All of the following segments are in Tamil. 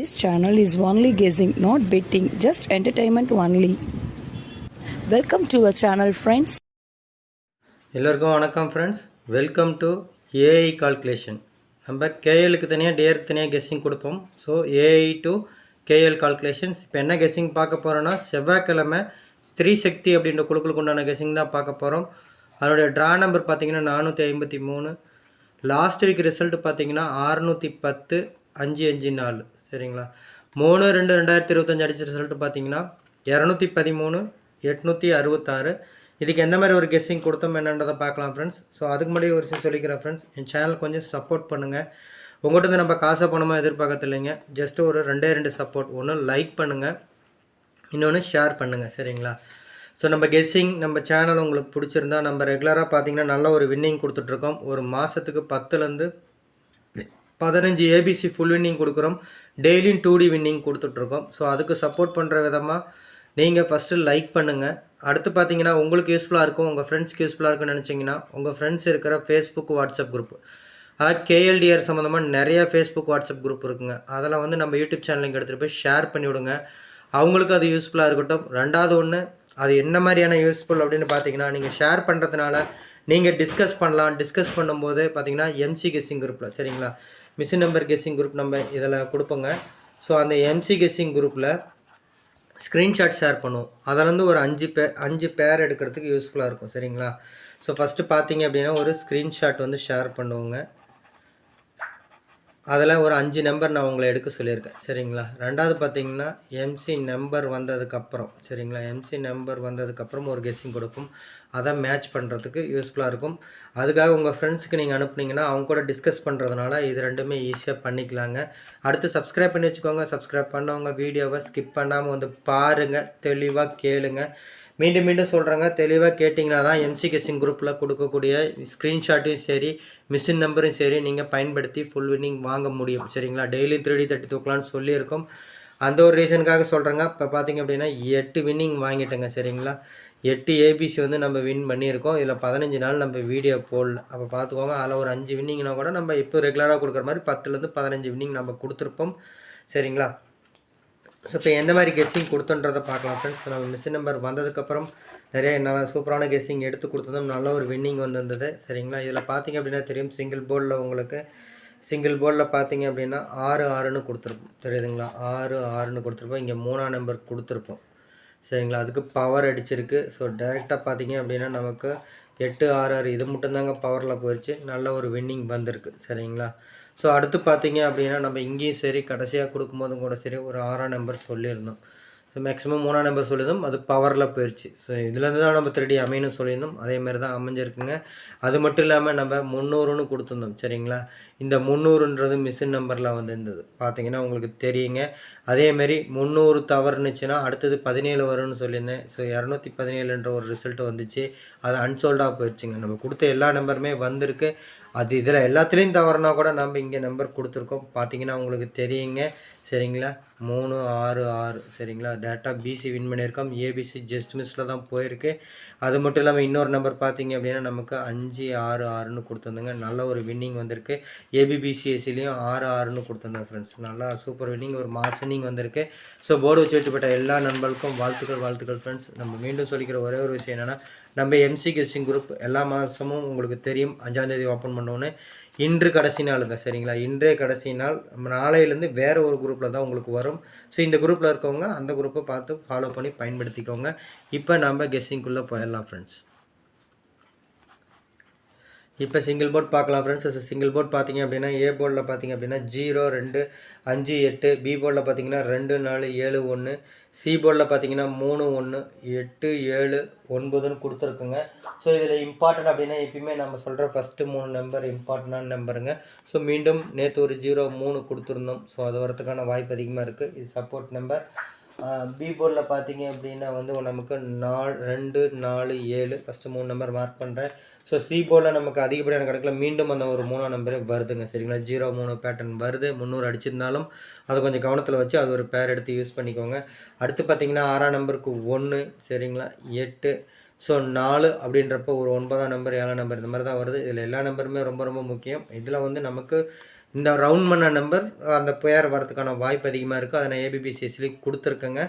This channel is only guessing, not betting, just entertainment only. Welcome to our channel friends எல்லோருக்கும் வணக்கம் friends welcome to AI calculation நம்ம கேஎலுக்கு தனியாக டேருக்கு தனியாக கெஸ்ஸிங் கொடுப்போம். So AI to KL calculations இப்போ என்ன கெஸ்ஸிங் பார்க்க போகிறோன்னா செவ்வாய்க்கிழமை ஸ்திரீ சக்தி அப்படின்ற குழுக்களுக்கு உண்டான கெஸ்ஸிங் தான் பார்க்க போகிறோம் அதனுடைய ட்ரா நம்பர் பார்த்தீங்கன்னா நானூற்றி ஐம்பத்தி மூணு. லாஸ்ட் வீக் ரிசல்ட் பார்த்திங்கன்னா ஆறுநூற்றி பத்து அஞ்சு அஞ்சு நாலு. சரிங்களா? மூணு ரெண்டு ரெண்டாயிரத்தி இருபத்தஞ்சி அடிச்ச ரிசல்ட் பார்த்தீங்கன்னா இரநூத்தி பதிமூணு எட்நூற்றி அறுபத்தாறு. இதுக்கு எந்த மாதிரி ஒரு கெஸ்ஸிங் கொடுத்தோம் என்னன்றதை பார்க்கலாம் ஃப்ரெண்ட்ஸ் ஸோ அதுக்கு முன்னாடி ஒரு விஷயம் சொல்லிக்கிறேன் ஃப்ரெண்ட்ஸ் என் சேனல் கொஞ்சம் சப்போர்ட் பண்ணுங்கள் உங்கள்கிட்ட இருந்து நம்ம காசை பணமாக எதிர்பார்க்கறது இல்லைங்க. ஜஸ்ட் ஒரு ரெண்டே ரெண்டு சப்போர்ட் ஒன்று லைக் பண்ணுங்கள் இன்னொன்று ஷேர் பண்ணுங்கள் சரிங்களா? ஸோ நம்ம கெஸ்ஸிங் நம்ம சேனல் உங்களுக்கு பிடிச்சிருந்தா நம்ம ரெகுலராக பார்த்தீங்கன்னா நல்ல ஒரு வின்னிங் கொடுத்துட்ருக்கோம் ஒரு மாதத்துக்கு பத்துலேருந்து பதினஞ்சு ஏபிசி ஃபுல் வின்னிங் கொடுக்குறோம். டெய்லியும் டூ டி வின்னிங் கொடுத்துட்ருக்கோம். ஸோ அதுக்கு சப்போர்ட் பண்ணுற விதமாக நீங்கள் ஃபஸ்ட்டு லைக் பண்ணுங்கள் அடுத்து பார்த்தீங்கன்னா உங்களுக்கு யூஸ்ஃபுல்லாக இருக்கும் உங்கள் ஃப்ரெண்ட்ஸ்க்கு யூஸ்ஃபுல்லாக இருக்குன்னு நினச்சிங்கன்னா உங்கள் ஃப்ரெண்ட்ஸ் இருக்கிற ஃபேஸ்புக் வாட்ஸ்அப் குரூப் அதாவது கேஎல்டிஆர் சம்மந்தமாக நிறைய ஃபேஸ்புக் வாட்ஸ்அப் குரூப் இருக்குங்க. அதெல்லாம் வந்து நம்ம யூடியூப் சேனலுக்கு எடுத்துகிட்டு போய் ஷேர் பண்ணி விடுங்க. அவங்களுக்கு அது யூஸ்ஃபுல்லாக இருக்கட்டும். ரெண்டாவது ஒன்று அது என்ன மாதிரியான யூஸ்ஃபுல் அப்படின்னு பார்த்தீங்கன்னா நீங்கள் ஷேர் பண்ணுறதுனால நீங்கள் டிஸ்கஸ் பண்ணலாம். டிஸ்கஸ் பண்ணும்போது பார்த்தீங்கன்னா எம்சி கெஸ்ஸிங் குரூப்பில் சரிங்களா? மிஷின் நம்பர் கெஸ்ஸிங் குரூப் நம்ம இதில் கொடுப்போங்க. ஸோ அந்த எம்சி கெஸ்ஸிங் குரூப்பில் ஸ்க்ரீன்ஷாட் ஷேர் பண்ணுவோம் அதிலேருந்து ஒரு அஞ்சு பே அஞ்சு பேர் எடுக்கிறதுக்கு யூஸ்ஃபுல்லாக இருக்கும் சரிங்களா? ஸோ ஃபஸ்ட்டு பார்த்தீங்க அப்படின்னா ஒரு ஸ்க்ரீன்ஷாட் வந்து ஷேர் பண்ணுவோங்க. அதில் ஒரு அஞ்சு நம்பர் நான் உங்களை எடுக்க சொல்லியிருக்கேன் சரிங்களா? ரெண்டாவது பார்த்தீங்கன்னா எம்சி நம்பர் வந்ததுக்கப்புறம் சரிங்களா? எம்சி நம்பர் வந்ததுக்கப்புறம் ஒரு கெஸ்ஸிங் கொடுப்போம் அதை மேட்ச் பண்ணுறதுக்கு யூஸ்ஃபுல்லாக இருக்கும். அதுக்காக உங்கள் ஃப்ரெண்ட்ஸுக்கு நீங்கள் அனுப்புனீங்கன்னா அவங்க கூட டிஸ்கஸ் பண்ணுறதுனால இது ரெண்டுமே ஈஸியாக பண்ணிக்கலாங்க. அடுத்து சப்ஸ்கிரைப் பண்ணி வச்சுக்கோங்க. சப்ஸ்கிரைப் பண்ணவங்க வீடியோவை ஸ்கிப் பண்ணாமல் வந்து பாருங்கள் தெளிவாக கேளுங்க. மீண்டும் மீண்டும் சொல்கிறேங்க தெளிவாக கேட்டிங்கன்னா தான் எம்சி கெஸ்ஸிங் குரூப்பில் கொடுக்கக்கூடிய ஸ்க்ரீன்ஷாட்டையும் சரி மிஷின் நம்பரும் சரி நீங்கள் பயன்படுத்தி ஃபுல் வின்னிங் வாங்க முடியும். சரிங்களா? டெய்லி த்ரீடி தட்டி தூக்கலாம்னு சொல்லியிருக்கோம். அந்த ஒரு ரீசனுக்காக சொல்கிறேங்க இப்போ பார்த்தீங்க அப்படின்னா எட்டு வின்னிங் வாங்கிட்டேங்க. சரிங்களா? எட்டு ஏபிசி வந்து நம்ம வின் பண்ணியிருக்கோம். இதில் பதினஞ்சு நாள் நம்ம வீடியோ போடல. அப்போ பார்த்துக்கோங்க அதில் ஒரு அஞ்சு வின்னிங்னா கூட நம்ம இப்போ ரெகுலராக கொடுக்குற மாதிரி பத்துலேருந்து பதினஞ்சு வின்னிங் நம்ம கொடுத்துருப்போம். சரிங்களா? ஸோ இப்போ எந்த மாதிரி கெஸ்ஸிங் கொடுத்தோன்றதை பார்க்கலாம் ஃப்ரெண்ட்ஸ் நம்ம மிஷின் நம்பர் வந்ததுக்கப்புறம் நிறைய நல்ல சூப்பரான கெஸ்ஸிங் எடுத்து கொடுத்ததும் நல்ல ஒரு வின்னிங் வந்திருந்தது. சரிங்களா? இதில் பார்த்தீங்க அப்படின்னா தெரியும் சிங்கிள் போர்டில் உங்களுக்கு சிங்கிள் போர்டில் பார்த்தீங்க அப்படின்னா ஆறு ஆறுன்னு கொடுத்துருப்போம். தெரியுதுங்களா? ஆறு ஆறுன்னு கொடுத்துருப்போம். இங்கே மூணாம் நம்பர் கொடுத்துருப்போம். சரிங்களா? அதுக்கு பவர் அடிச்சிருக்கு. ஸோ டைரெக்டாக பார்த்தீங்க அப்படின்னா நமக்கு எட்டு ஆறு ஆறு இது மட்டும்தாங்க பவரில் போயிடுச்சு நல்ல ஒரு வின்னிங் வந்திருக்கு. சரிங்களா? ஸோ அடுத்து பார்த்தீங்க அப்படின்னா நம்ம இங்கேயும் சரி கடைசியாக கொடுக்கும்போதும் கூட சரி ஒரு ஆறாம் நம்பர் சொல்லியிருந்தோம் ஸோ மேக்ஸிமம் மூணாம் நம்பர் சொல்லியிருந்தோம். அது பவரில் போயிடுச்சு ஸோ இதுலேருந்து தான் நம்ம திருடி அமையணும் சொல்லியிருந்தோம். அதேமாதிரி தான் அமைஞ்சிருக்குங்க. அது மட்டும் இல்லாமல் நம்ம முந்நூறுன்னு கொடுத்துருந்தோம். சரிங்களா? இந்த முந்நூறுன்றது மிஷின் நம்பரில் வந்து இருந்தது பார்த்தீங்கன்னா உங்களுக்கு தெரியுங்க. அதேமாரி முந்நூறு தவறுனுச்சுன்னா அடுத்தது பதினேழு வரும்னு சொல்லியிருந்தேன். ஸோ இரநூத்தி பதினேழுன்ற ஒரு ரிசல்ட் வந்துச்சு. அது அன்சோல்டாக போயிடுச்சுங்க நம்ம கொடுத்த எல்லா நம்பருமே வந்திருக்கு. அது இதில் எல்லாத்துலேயும் தவறுனா கூட நம்ம இங்கே நம்பர் கொடுத்துருக்கோம். பார்த்தீங்கன்னா உங்களுக்கு தெரியுங்க. சரிங்களா? மூணு ஆறு ஆறு. சரிங்களா? டேட்டா பிசி வின் பண்ணியிருக்கோம். ஏபிசி ஜஸ்ட் மிஸ்ஸில் தான் போயிருக்கு. அது மட்டும் இல்லாமல் இன்னொரு நம்பர் பார்த்தீங்க அப்படின்னா நமக்கு அஞ்சு ஆறு ஆறுன்னு கொடுத்துருந்தோங்க. நல்ல ஒரு வின்னிங் வந்திருக்கு. ஏபிபிசிஎஸ்சிலையும் ஆறு ஆறுன்னு கொடுத்துருந்தேன் ஃப்ரெண்ட்ஸ் நல்லா சூப்பர் வின்னிங் ஒரு மாஸ் வின்னிங் வந்திருக்கு. ஸோ போர்டு வச்சு வச்சுப்பட்ட எல்லா நண்பர்களுக்கும் வாழ்த்துக்கள் வாழ்த்துக்கள் ஃப்ரெண்ட்ஸ் நம்ம மீண்டும் சொல்லிக்கிற ஒரே ஒரு விஷயம் என்னென்னா நம்ம எம்சி கெஸ்டிங் குரூப் எல்லா மாதமும் உங்களுக்கு தெரியும். அஞ்சாந்தேதி ஓப்பன் பண்ணோன்னு. இன்று கடைசி நாளுங்க சரிங்களா? இன்றே கடைசி நாள். நாளையிலேருந்து வேறு ஒரு குரூப்பில் தான் உங்களுக்கு வரும். ஸோ இந்த குரூப்பில் இருக்கவங்க அந்த குரூப்பை பார்த்து ஃபாலோ பண்ணி பயன்படுத்திக்கோங்க. இப்போ நம்ம கெஸ்ஸிங்குள்ளே போயிடலாம் ஃப்ரெண்ட்ஸ் இப்போ சிங்கிள் போர்ட் பார்க்கலாம் ஃப்ரெண்ட்ஸ் சிங்கிள் போர்ட் பார்த்தீங்க அப்படின்னா ஏ போர்டில் பார்த்தீங்க அப்படின்னா ஜீரோ ரெண்டு அஞ்சு எட்டு. பி போர்டில் பார்த்தீங்கன்னா ரெண்டு நாலு ஏழு ஒன்று சி போர்டில் பார்த்தீங்கன்னா மூணு ஒன்று எட்டு ஏழு ஒன்பதுன்னு கொடுத்துருக்குங்க. ஸோ இதில் இம்பார்ட்டன்ட் அப்படின்னா எப்பயுமே நம்ம சொல்கிற ஃபஸ்ட்டு மூணு நம்பர் இம்பார்ட்டண்டான நம்பருங்க ஸோ மீண்டும் நேற்று ஒரு ஜீரோ மூணு கொடுத்துருந்தோம். ஸோ அது வரதுக்கான வாய்ப்பு அதிகமாக இருக்குது இது சப்போர்ட் நம்பர் பி போர்டில் பார்த்தீங்க அப்படின்னா வந்து நமக்கு நாலு ரெண்டு நாலு ஏழு. ஃபஸ்ட்டு மூணு நம்பர் மார்க் பண்ணுறேன் ஸோ சி போர்டில் நமக்கு அதிகப்படியான கணக்கில் மீண்டும் அந்த ஒரு மூணாம் நம்பர் வருதுங்க. சரிங்களா? ஜீரோ மூணு பேட்டர்ன் வருது. முந்நூறு அடிச்சிருந்தாலும் அதை கொஞ்சம் கவனத்தில் வச்சு அது ஒரு பேர் எடுத்து யூஸ் பண்ணிக்கோங்க. அடுத்து பார்த்தீங்கன்னா ஆறாம் நம்பருக்கு ஒன்று சரிங்களா? எட்டு. ஸோ நாலு அப்படின்றப்போ ஒரு ஒன்பதாம் நம்பர் ஏழாம் நம்பர் இந்த மாதிரி தான் வருது. இதில் எல்லா நம்பருமே ரொம்ப ரொம்ப முக்கியம். இதில் வந்து நமக்கு இந்த ரவுண்ட் பண்ண நம்பர் அந்த பேர் வரதுக்கான வாய்ப்பு அதிகமாக இருக்குது அதை நான் ஏபிபிசிஎஸ்லேயும் கொடுத்துருக்கேங்க.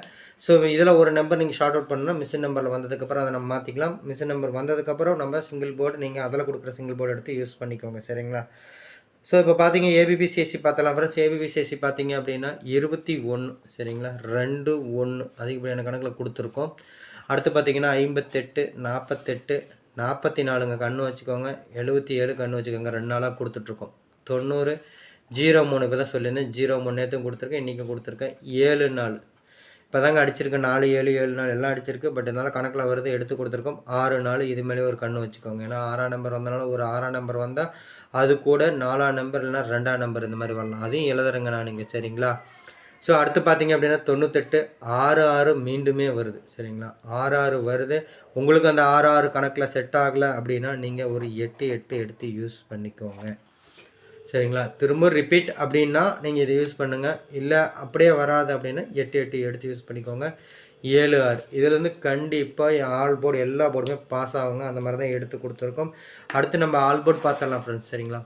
ஸோ இதில் ஒரு நம்பர் நீங்கள் ஷார்ட் அவுட் பண்ணணும் மிஷின் நம்பரில் வந்ததுக்கப்புறம் அதை நம்ம மாற்றிக்கலாம் மிஷின் நம்பர் வந்ததுக்கப்புறம் நம்ம சிங்கிள் போர்டு நீங்கள் அதில் கொடுக்குற சிங்கிள் போர்டு எடுத்து யூஸ் பண்ணிக்கோங்க. சரிங்களா? ஸோ இப்போ பார்த்தீங்க ஏபிபிசிஎஸ்சி பார்த்தலாம் ஃப்ரெண்ட்ஸ் ஏபிபிசிஎஸ்சி பார்த்தீங்க அப்படின்னா இருபத்தி ஒன்று சரிங்களா? ரெண்டு ஒன்று அதிகப்படியான கணக்கில் கொடுத்துருக்கோம். அடுத்து பார்த்தீங்கன்னா ஐம்பத்தெட்டு நாற்பத்தெட்டு நாற்பத்தி நாலுங்க கண்ணு வச்சுக்கோங்க. எழுபத்தி ஏழு கண்ணு வச்சுக்கோங்க. ரெண்டு நாளாக கொடுத்துட்ருக்கோம் தொண்ணூறு ஜீரோ மூணு இப்போ தான் சொல்லியிருந்தேன். ஜீரோ மூணு நேற்றும் கொடுத்துருக்கேன் இன்றைக்கும் கொடுத்துருக்கேன். ஏழு நாள். இப்போ தாங்க அடிச்சிருக்கேன் நாலு ஏழு ஏழு நாள் எல்லாம் அடிச்சிருக்கு. பட் இருந்தாலும் கணக்கில் வருது எடுத்து கொடுத்துருக்கோம். ஆறு நாள் இது மேலே ஒரு கண்ணு வச்சுக்கோங்க. ஏன்னா ஆறாம் நம்பர் வந்தனால ஒரு ஆறாம் நம்பர் வந்தால் அது கூட நாலாம் நம்பர் இல்லைனா ரெண்டாம் நம்பர் இந்த மாதிரி வரலாம். அதையும் எழுதுறேங்க நான் நீங்கள் சரிங்களா? ஸோ அடுத்து பார்த்தீங்க அப்படின்னா தொண்ணூத்தெட்டு ஆறு ஆறு மீண்டுமே வருது சரிங்களா? ஆறு ஆறு வருது. உங்களுக்கு அந்த ஆறு ஆறு கணக்கில் செட் ஆகலை அப்படின்னா நீங்கள் ஒரு எட்டு எட்டு எடுத்து யூஸ் பண்ணிக்கோங்க. சரிங்களா? திரும்ப ரிப்பீட் அப்படின்னா நீங்கள் இதை யூஸ் பண்ணுங்கள் இல்லை அப்படியே வராது அப்படின்னா எட்டு எட்டு எடுத்து யூஸ் பண்ணிக்கோங்க. ஏழு ஆறு. இதுலேருந்து கண்டிப்பாக ஆல் போர்டு எல்லா போர்டுமே பாஸ் ஆகுங்க. அந்த மாதிரி தான் எடுத்து கொடுத்துருக்கோம். அடுத்து நம்ம ஆல் போர்டு பார்த்துடலாம் ஃப்ரெண்ட்ஸ் சரிங்களா?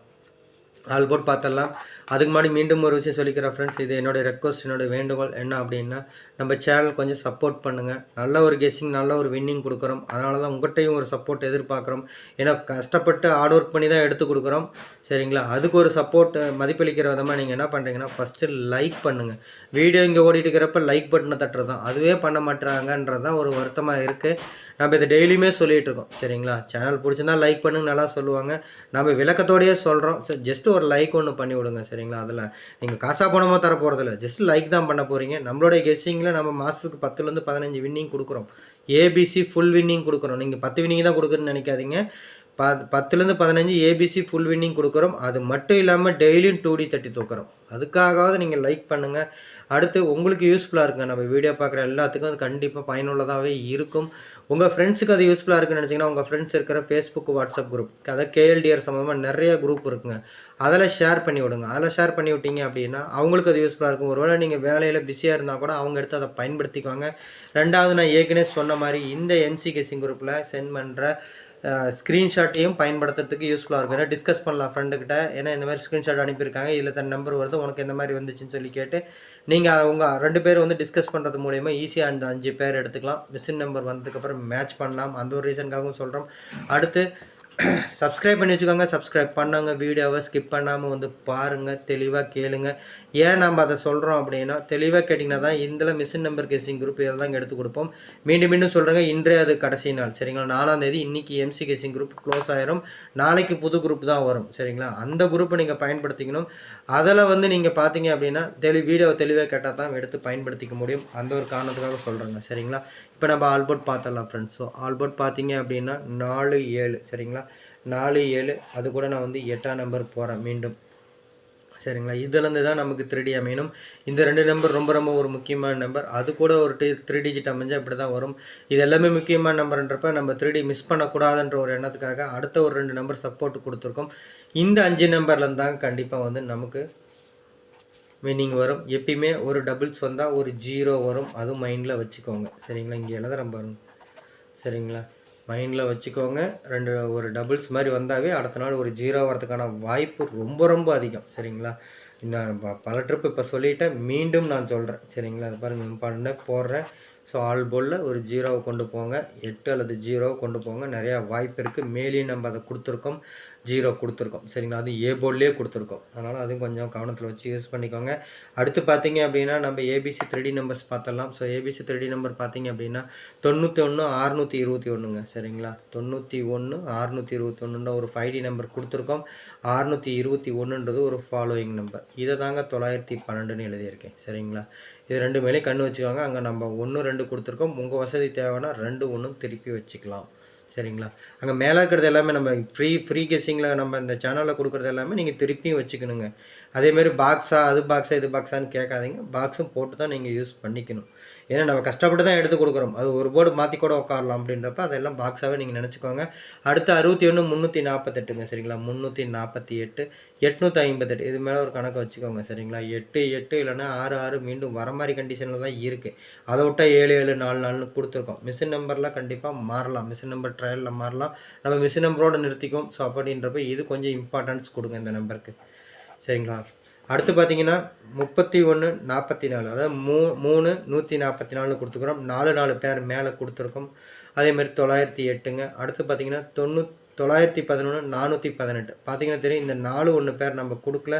ஆல் போர்ட் பார்த்துடலாம். அதுக்கு முன்னாடி மீண்டும் ஒரு விஷயம் சொல்லிக்கிறேன் ஃப்ரெண்ட்ஸ் இது என்னோட ரெக்வஸ்ட் என்னோட வேண்டுகோள் என்ன அப்படின்னா நம்ம சேனல் கொஞ்சம் சப்போர்ட் பண்ணுங்கள் நல்ல ஒரு கெஸ்ஸிங் நல்ல ஒரு வின்னிங் கொடுக்குறோம். அதனால தான் உங்கள்கிட்டையும் ஒரு சப்போர்ட் எதிர்பார்க்குறோம். ஏன்னா கஷ்டப்பட்டு ஹார்ட் ஒர்க் பண்ணி தான் எடுத்து கொடுக்குறோம். சரிங்களா? அதுக்கு ஒரு சப்போர்ட் மதிப்பளிக்கிற விதமாக நீங்கள் என்ன பண்ணுறீங்கன்னா ஃபஸ்ட்டு லைக் பண்ணுங்கள் வீடியோ இங்கே ஓடிட்டு இருக்கிறப்ப லைக் பட்டனை தட்டுறது தான். அதுவே பண்ண மாட்டுறாங்கன்றது தான் ஒரு வருத்தமாக இருக்குது நம்ம இதை டெய்லியுமே சொல்லிகிட்டு இருக்கோம். சரிங்களா? சேனல் பிடிச்சிருந்தா லைக் பண்ணுங்க நல்லா சொல்லுவாங்க. நம்ம விளக்கத்தோடையே சொல்கிறோம் ஸோ ஜஸ்ட் ஒரு லைக் ஒன்று பண்ணி விடுங்க. சரிங்களா? அதில் நீங்கள் காசாக பணமாக தர போகிறதில்ல ஜஸ்ட் லைக் தான் பண்ண போகிறீங்க நம்மளுடைய கெஸ்ஸிங்கில் நம்ம மாதத்துக்கு பத்துலேருந்து பதினஞ்சு வின்னிங் கொடுக்குறோம். ஏபிசி ஃபுல் வின்னிங் கொடுக்குறோம். நீங்கள் பத்து வின்னிங் தான் கொடுக்குறேன்னு நினைக்காதீங்க. ப பத்துலேருந்து பதினஞ்சு ஏபிசி ஃபுல் வின்னிங் கொடுக்குறோம். அது மட்டும் இல்லாமல் டெய்லியும் டூ டி தட்டி தூக்குறோம். அதுக்காகவாவது நீங்கள் லைக் பண்ணுங்கள் அடுத்து உங்களுக்கு யூஸ்ஃபுல்லாக இருக்குங்க. நம்ம வீடியோ பார்க்குற எல்லாத்துக்கும் அது கண்டிப்பாக பயனுள்ளதாகவே இருக்கும். உங்கள் ஃப்ரெண்ட்ஸுக்கு அது யூஸ்ஃபுல்லாக இருக்குன்னு நினச்சிங்கன்னா உங்கள் ஃப்ரெண்ட்ஸ் இருக்கிற ஃபேஸ்புக் வாட்ஸ்அப் குரூப் அதாவது கேஎல்டிஆர் சம்மந்தமாக நிறைய குரூப் இருக்குங்க. அதில் ஷேர் பண்ணி விடுங்க. அதில் ஷேர் பண்ணி விட்டீங்க அப்படின்னா அவங்களுக்கு அது யூஸ்ஃபுல்லாக இருக்கும். ஒருவேளை நீங்கள் வேலையில் பிஸியாக இருந்தால் கூட அவங்க எடுத்து அதை பயன்படுத்திக்குவாங்க. ரெண்டாவது நான் ஏற்கனவே சொன்ன மாதிரி இந்த என்சி கேசிங் குரூப்பில் சென்ட் பண்ணுற ஸ்க்ரீன்ஷாட்டையும் பயன்படுத்துறதுக்கு யூஸ்ஃபுல்லாக இருக்கும். ஏன்னா டிஸ்கஸ் பண்ணலாம் ஃப்ரெண்டுக்கிட்ட ஏன்னா இந்த மாதிரி ஸ்க்ரீன்ஷாட் அனுப்பியிருக்காங்க. இதில் தன் நம்பர் வருது. உனக்கு எந்த மாதிரி வந்துச்சுன்னு சொல்லி கேட்டு நீங்கள் உங்கள் ரெண்டு பேர் வந்து டிஸ்கஸ் பண்ணுறது மூலயமா ஈஸியாக அந்த அஞ்சு பேர் எடுத்துக்கலாம். மிஷின் நம்பர் வந்ததுக்கப்புறம் மேட்ச் பண்ணலாம். அந்த ஒரு ரீசனுக்காகவும் சொல்கிறோம் அடுத்து சப்ஸ்கிரைப் பண்ணி வச்சுக்கோங்க. சப்ஸ்கிரைப் பண்ணாங்க. வீடியோவை ஸ்கிப் பண்ணாமல் வந்து பாருங்கள் தெளிவாக கேளுங்க. ஏன் நம்ம அதை சொல்கிறோம் அப்படின்னா தெளிவாக கேட்டிங்கன்னா தான் இதில் மிஷின் நம்பர் கேசிங் குரூப் இதை தான் எடுத்து கொடுப்போம். மீண்டும் மீண்டும் சொல்கிறேங்க இன்றைய அது கடைசி நாள். சரிங்களா? நாலாம் தேதி இன்றைக்கி எம்சி கேசிங் குரூப் க்ளோஸ் ஆயிரும். நாளைக்கு புது குரூப் தான் வரும். சரிங்களா? அந்த குரூப்பை நீங்கள் பயன்படுத்திக்கணும். அதில் வந்து நீங்கள் பார்த்தீங்க அப்படின்னா தெளி வீடியோ தெளிவாக கேட்டால் தான் எடுத்து பயன்படுத்திக்க முடியும். அந்த ஒரு காரணத்துக்காக சொல்கிறேங்க சரிங்களா? இப்போ நம்ம ஆல்போர்ட் பார்த்துடலாம் ஃப்ரெண்ட்ஸ் ஸோ ஆல்போர்ட் பார்த்தீங்க அப்படின்னா நாலு ஏழு. சரிங்களா? நாலு ஏழு. அது கூட நான் வந்து எட்டாம் நம்பர் போகிறேன் மீண்டும். சரிங்களா? இதுலேருந்து தான் நமக்கு த்ரீடி அமையணும். இந்த ரெண்டு நம்பர் ரொம்ப ரொம்ப ஒரு முக்கியமான நம்பர் அது கூட ஒரு டி த்ரீ டிஜிட் அமைஞ்சால் இப்படி தான் வரும். இது எல்லாமே முக்கியமான நம்பர்ன்றப்ப நம்ம த்ரீடி மிஸ் பண்ணக்கூடாதுன்ற ஒரு எண்ணத்துக்காக அடுத்த ஒரு ரெண்டு நம்பர் சப்போர்ட் கொடுத்துருக்கோம். இந்த அஞ்சு நம்பர்லேருந்து தான் கண்டிப்பாக வந்து நமக்கு மீனிங் வரும். எப்பயுமே ஒரு டபுள்ஸ் வந்தால் ஒரு ஜீரோ வரும். அதுவும் மைண்டில் வச்சுக்கோங்க. சரிங்களா? இங்கே எழுதுறேன் பாருங்க. சரிங்களா? மைண்டில் வச்சுக்கோங்க. ரெண்டு ஒரு டபுள்ஸ் மாதிரி வந்தாவே அடுத்த நாள் ஒரு ஜீரோ வரதுக்கான வாய்ப்பு ரொம்ப ரொம்ப அதிகம். சரிங்களா? நான் ப- பல ட்ரிப் இப்போ சொல்லிட்டேன். மீண்டும் நான் சொல்கிறேன் சரிங்களா? அது பாருங்கள் இம்பார்ட்டண்ட்டாக போடுறேன். ஸோ ஆல் போலில் ஒரு ஜீரோவை கொண்டு போங்க. எட்டு அல்லது ஜீரோவை கொண்டு போங்க. நிறையா வாய்ப்பு இருக்குது மேலேயும் நம்ம அதை கொடுத்துருக்கோம். ஜீரோ கொடுத்துருக்கோம். சரிங்களா? அது ஏ போர்ட்லேயே கொடுத்துருக்கோம். அதனால் அதுவும் கொஞ்சம் கவனத்தில் வச்சு யூஸ் பண்ணிக்கோங்க. அடுத்து பார்த்தீங்க அப்படின்னா நம்ம ஏபிசி த்ரீ நம்பர்ஸ் பார்த்துடலாம் ஸோ ஏபிசி த்ரீ நம்பர் பார்த்தீங்க அப்படின்னா தொண்ணூற்றி ஒன்று அறுநூற்றி இருபத்தி ஒன்றுங்க சரிங்களா? தொண்ணூற்றி ஒன்று அறுநூற்றி இருபத்தி ஒன்றுன்ற ஒரு ஃபைவ் டி நம்பர் கொடுத்துருக்கோம். அறுநூற்றி இருபத்தி ஒன்றுன்றது ஒரு ஃபாலோயிங் நம்பர் இதை தாங்க தொள்ளாயிரத்தி பன்னெண்டுன்னு எழுதியிருக்கேன். சரிங்களா? இது ரெண்டு மேலே கண்ணு வச்சுக்கோங்க. அங்கே நம்ம ஒன்று ரெண்டு கொடுத்துருக்கோம். உங்கள் வசதி தேவைன்னா ரெண்டு ஒன்றும் திருப்பி வச்சுக்கலாம். சரிங்களா? அங்கே மேலே இருக்கிறது எல்லாமே நம்ம ஃப்ரீ ஃப்ரீ கெஸ்ஸிங்கில் நம்ம இந்த சேனலில் கொடுக்குறது எல்லாமே நீங்கள் திருப்பியும் வச்சுக்கணுங்க. அதேமாரி பாக்ஸா அது பாக்ஸா இது பாக்ஸான்னு கேட்காதீங்க. பாக்ஸும் போட்டு தான் நீங்கள் யூஸ் பண்ணிக்கணும். ஏன்னா நம்ம கஷ்டப்பட்டு தான் எடுத்து கொடுக்குறோம். அது ஒரு போர்டு மாற்றி கூட உட்காரலாம் அப்படின்றப்ப அதெல்லாம் பாக்ஸாகவே நீங்கள் நினச்சிக்கோங்க. அடுத்து அறுபத்தி ஒன்று முந்நூற்றி நாற்பத்தெட்டுங்க சரிங்களா? முந்நூற்றி நாற்பத்தி எட்டு எட்நூற்றி ஐம்பத்தெட்டு. இது மேலே ஒரு கணக்கு வச்சுக்கோங்க சரிங்களா? எட்டு எட்டு இல்லைன்னா ஆறு ஆறு மீண்டும் வர மாதிரி கண்டிஷனில் தான் இருக்குது அதை விட்டால் ஏழு ஏழு நாலு நாலுன்னு கொடுத்துருக்கோம். மிஷின் நம்பர்லாம் கண்டிப்பாக மாறலாம். மிஷின் நம்பர் ட்ரையலில் மாறலாம். நம்ம மிஷின் நம்பரோடு நிறுத்திக்கும் ஸோ அப்படின்றப்ப இது கொஞ்சம் இம்பார்ட்டன்ஸ் கொடுங்க இந்த நம்பருக்கு சரிங்களா? அடுத்து பார்த்தீங்கன்னா முப்பத்தி ஒன்று நாற்பத்தி நாலு. அதாவது மூ மூணு நூற்றி நாற்பத்தி நாலு கொடுத்துக்கிறோம். நாலு நாலு பேர் மேலே கொடுத்துருக்கோம். அதேமாதிரி தொள்ளாயிரத்தி எட்டுங்க. அடுத்து பார்த்தீங்கன்னா தொண்ணூ தொள்ளாயிரத்தி பதினொன்று நானூற்றி பதினெட்டு. பார்த்தீங்கன்னா தெரியும் இந்த நாலு ஒன்று பேர் நம்ம கொடுக்கல.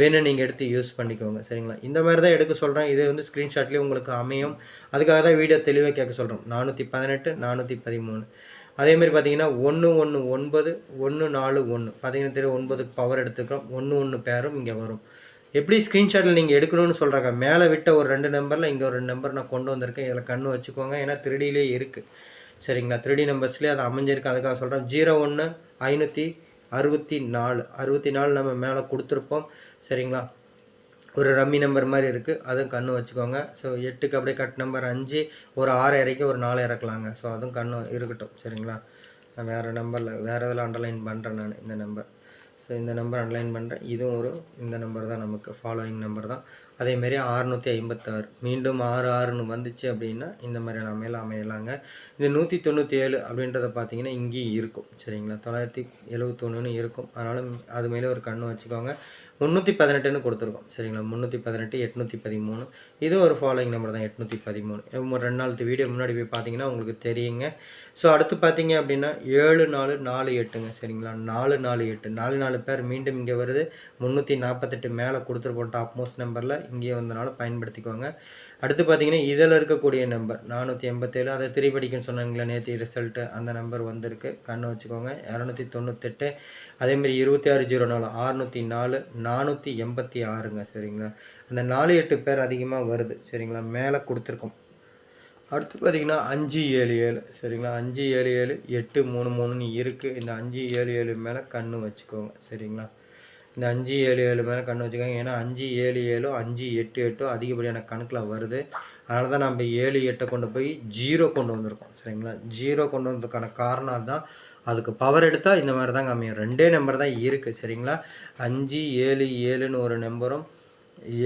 வேணும் நீங்கள் எடுத்து யூஸ் பண்ணிக்கோங்க. சரிங்களா? இந்த மாதிரி தான் எடுக்க சொல்கிறேன் இது வந்து ஸ்க்ரீன்ஷாட்லேயே உங்களுக்கு அமையும். அதுக்காக தான் வீடியோ தெளிவாக கேட்க சொல்கிறோம் நானூற்றி பதினெட்டு நானூற்றி பதிமூணு. அதேமாதிரி பார்த்தீங்கன்னா ஒன்று ஒன்று ஒன்பது ஒன்று நாலு ஒன்று பார்த்தீங்கன்னா தெரியும் ஒன்பதுக்கு பவர் எடுத்துக்கிறோம். ஒன்று ஒன்று பேரும் இங்கே வரும். எப்படி ஸ்க்ரீன்ஷாட்டில் நீங்கள் எடுக்கணும்னு சொல்கிறாங்க மேலே விட்ட ஒரு ரெண்டு நம்பரில் இங்கே ஒரு ரெண்டு நம்பர் நான் கொண்டு வந்திருக்கேன். இதில் கண்ணு வச்சுக்கோங்க. ஏன்னா திருடியிலே இருக்குது சரிங்களா? த்ரீடி நம்பர்ஸ்லேயே அது அமைஞ்சிருக்கு. அதுக்காக சொல்கிறேன் ஜீரோ ஒன்று ஐநூற்றி அறுபத்தி நாலு. அறுபத்தி நாலு நம்ம மேலே கொடுத்துருப்போம். சரிங்களா? ஒரு ரம்மி நம்பர் மாதிரி இருக்குது அதுவும் கண்ணு வச்சுக்கோங்க. ஸோ எட்டுக்கு அப்படியே கட் நம்பர் அஞ்சு ஒரு ஆறு இறக்கி ஒரு நாலு இறக்கலாங்க. ஸோ அதுவும் கண்ணு இருக்கட்டும். சரிங்களா? நான் வேறு நம்பரில் வேறு இதில் அண்டர்லைன் பண்ணுறேன் நான் இந்த நம்பர் ஸோ இந்த நம்பர் அன்லைன் பண்ணுறேன் இதுவும் ஒரு இந்த நம்பர் தான் நமக்கு. ஃபாலோயிங் நம்பர் தான். அதேமாரி ஆறுநூற்றி ஐம்பத்தாறு. மீண்டும் ஆறு ஆறுன்னு வந்துச்சு அப்படின்னா இந்த மாதிரி அமையல அமையலாங்க. இந்த நூற்றி தொண்ணூற்றி ஏழு அப்படின்றத பார்த்தீங்கன்னா இங்கேயும் இருக்கும். சரிங்களா? தொள்ளாயிரத்தி எழுவத்தொன்றுன்னு இருக்கும். அதனால் அது மேலே ஒரு கண்ணு வச்சுக்கோங்க. முந்நூற்றி பதினெட்டுன்னு கொடுத்துருக்கோம். சரிங்களா? முந்நூற்றி பதினெட்டு எட்நூற்றி பதிமூணு. இது ஒரு ஃபாலோயிங் நம்பர் தான் எட்நூற்றி பதிமூணு. ரெண்டு நாளுக்கு வீடியோ முன்னாடி போய் பார்த்தீங்கன்னா உங்களுக்கு தெரியுங்க. ஸோ அடுத்து பார்த்தீங்க அப்படின்னா ஏழு நாலு நாலு எட்டுங்க. சரிங்களா? நாலு நாலு எட்டு. நாலு நாலு பேர் மீண்டும் இங்கே வருது. முந்நூற்றி நாற்பத்தெட்டு மேலே கொடுத்துருப்போம் டாப் மோஸ்ட் நம்பரில் இங்கே வந்தனால பயன்படுத்திக்கோங்க. அடுத்து பார்த்தீங்கன்னா இதில் இருக்கக்கூடிய நம்பர் நானூற்றி எண்பத்தேழு. அதை திரிபடிக்குன்னு சொன்னாங்களே நேற்று ரிசல்ட்டு அந்த நம்பர் வந்திருக்கு. கண்ணு வச்சுக்கோங்க இரநூத்தி தொண்ணூத்தெட்டு. அதேமாரி இருபத்தி ஆறு ஜீரோ நாலு அறுநூற்றி நாலு நானூற்றி எண்பத்தி ஆறுங்க சரிங்களா? அந்த நாலு எட்டு பேர் அதிகமாக வருது சரிங்களா? மேலே கொடுத்துருக்கோம். அடுத்து பார்த்தீங்கன்னா அஞ்சு ஏழு ஏழு சரிங்களா? அஞ்சு ஏழு ஏழு எட்டு மூணு மூணுன்னு இருக்குது இந்த அஞ்சு ஏழு ஏழு மேலே கண்ணு வச்சுக்கோங்க சரிங்களா? இந்த அஞ்சு ஏழு ஏழு மேலே கண்ணு வச்சுக்கோங்க. ஏன்னா அஞ்சு ஏழு ஏழோ அஞ்சு எட்டு எட்டோ அதிகப்படியான கணக்கில் வருது. அதனால தான் நம்ம ஏழு எட்டை கொண்டு போய் ஜீரோ கொண்டு வந்திருக்கோம். சரிங்களா? ஜீரோ கொண்டு வந்ததுக்கான காரணம் தான் அதுக்கு பவர் எடுத்தால் இந்த மாதிரி தாங்க அமையும். ரெண்டே நம்பர் தான் இருக்குது சரிங்களா? அஞ்சு ஏழு ஏழுன்னு ஒரு நம்பரும்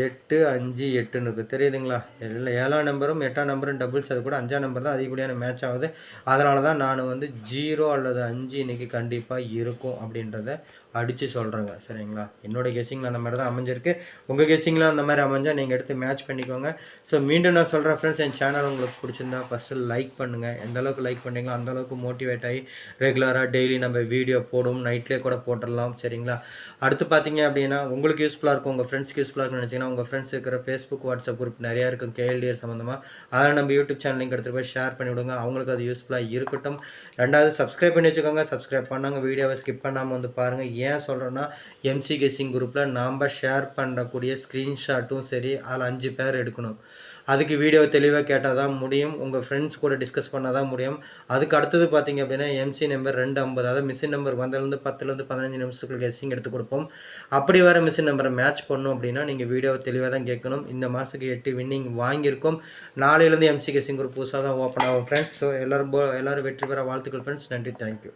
எட்டு அஞ்சு எட்டுன்னு இருக்குது தெரியுதுங்களா? இல்லை ஏழாம் நம்பரும் எட்டாம் நம்பரும் டபுள்ஸ் அது கூட அஞ்சாம் நம்பர் தான் அதிகப்படியான மேட்ச் ஆகுது. அதனால தான் நான் வந்து ஜீரோ அல்லது அஞ்சு இன்றைக்கி கண்டிப்பாக இருக்கும் அப்படின்றத அடித்து சொல்கிறேங்க சரிங்களா? என்னோடய கெஸிங்கில் அந்த மாதிரி தான் அமைஞ்சிருக்கு. உங்கள் கெஸிங்கில் அந்த மாதிரி அமைஞ்சால் நீங்கள் எடுத்து மேட்ச் பண்ணிக்கோங்க. ஸோ மீண்டும் நான் சொல்கிறேன் ஃப்ரெண்ட்ஸ் என் சேனல் உங்களுக்கு பிடிச்சிருந்தா ஃபஸ்ட்டு லைக் பண்ணுங்கள் எந்த அளவுக்கு லைக் பண்ணுறீங்களோ அந்த அளவுக்கு மோட்டிவேட் ஆகி ரெகுலராக டெய்லி நம்ம வீடியோ போடும். நைட்லேயே கூட போட்டுடலாம். சரிங்களா? அடுத்து பார்த்தீங்க அப்படின்னா உங்களுக்கு யூஸ்ஃபுல்லாக இருக்கும். உங்கள் ஃப்ரெண்ட்ஸ்க்கு யூஸ்ஃபுல்லாக இருக்கும்னு நினச்சிங்கன்னா உங்கள் ஃப்ரெண்ட்ஸ் இருக்கிற ஃபேஸ்புக் வாட்ஸ்அப் குரூப் நிறையா இருக்கும். கேஎல்டிஆர் சம்மந்தமாக அதை நம்ம யூடியூப் சேனல் லிங்க் எடுத்துகிட்டு போய் ஷேர் பண்ணி விடுங்க. அவங்களுக்கு அது யூஸ்ஃபுல்லாக இருக்கட்டும். ரெண்டாவது சப்ஸ்கிரைப் பண்ணி வச்சுக்கோங்க. சப்ஸ்கிரைப் பண்ணாங்க வீடியோவை ஸ்கிப் பண்ணாமல் வந்து பாருங்கள் ஏன் சொல்கிறேன்னா எம்சி கெஸிங் குரூப்பில் நாம் ஷேர் பண்ணக்கூடிய ஸ்க்ரீன்ஷாட்டும் சரி அதில் அஞ்சு பேர் எடுக்கணும். அதுக்கு வீடியோ தெளிவாக கேட்டால் தான் முடியும். உங்கள் ஃப்ரெண்ட்ஸ் கூட டிஸ்கஸ் பண்ணால் தான் முடியும். அதுக்கு அடுத்தது பார்த்தீங்க அப்படின்னா எம்சி நம்பர் ரெண்டு ஐம்பது. அதாவது மிஷின் நம்பர் வந்ததுலேருந்து பத்துலேருந்து பதினஞ்சு நிமிஷத்துக்கு கெஸ்ஸிங் எடுத்து கொடுப்போம். அப்படி வர மிஷின் நம்பரை மேட்ச் பண்ணோம் அப்படின்னா நீங்கள் வீடியோ தெளிவாக தான் கேட்கணும். இந்த மாதத்துக்கு எட்டு வின்னிங் வாங்கியிருக்கோம். நாளையிலேருந்து எம்சி கெஸ்ஸிங் குரூப் புதுசாக தான் ஓப்பன் ஆகும் ஃப்ரெண்ட்ஸ் ஸோ எல்லோரும் எல்லோரும் வெற்றி பெற வாழ்த்துக்கள் ஃப்ரெண்ட்ஸ் நன்றி தேங்க்யூ